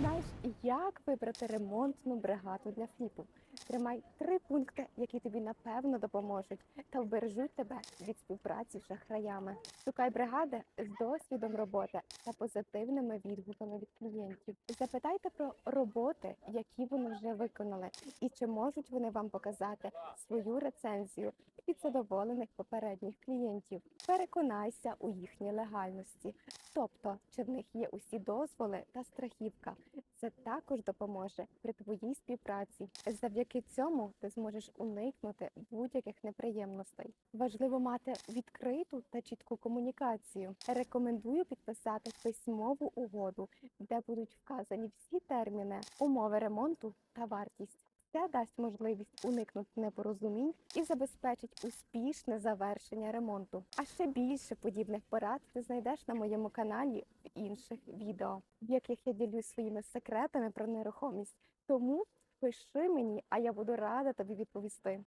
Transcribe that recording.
Знаєш, як вибрати ремонтну бригаду для фліпу? Тримай три пункти, які тобі напевно допоможуть та вбережуть тебе від співпраці з шахраями. Шукай бригади з досвідом роботи та позитивними відгуками від клієнтів. Запитайте про роботи, які вони вже виконали, і чи можуть вони вам показати свою рецензію від задоволених попередніх клієнтів. Переконайся у їхній легальності, тобто чи в них є усі дозволи та страхівка. Це також допоможе при твоїй співпраці. Завдяки цьому ти зможеш уникнути будь-яких неприємностей. Важливо мати відкриту та чітку комунікацію. Рекомендую підписати письмову угоду, де будуть вказані всі терміни, умови ремонту та вартість. Це дасть можливість уникнути непорозумінь і забезпечить успішне завершення ремонту. А ще більше подібних порад ти знайдеш на моєму каналі в інших відео, в яких я ділюсь своїми секретами про нерухомість. Тому пиши мені, а я буду рада тобі відповісти.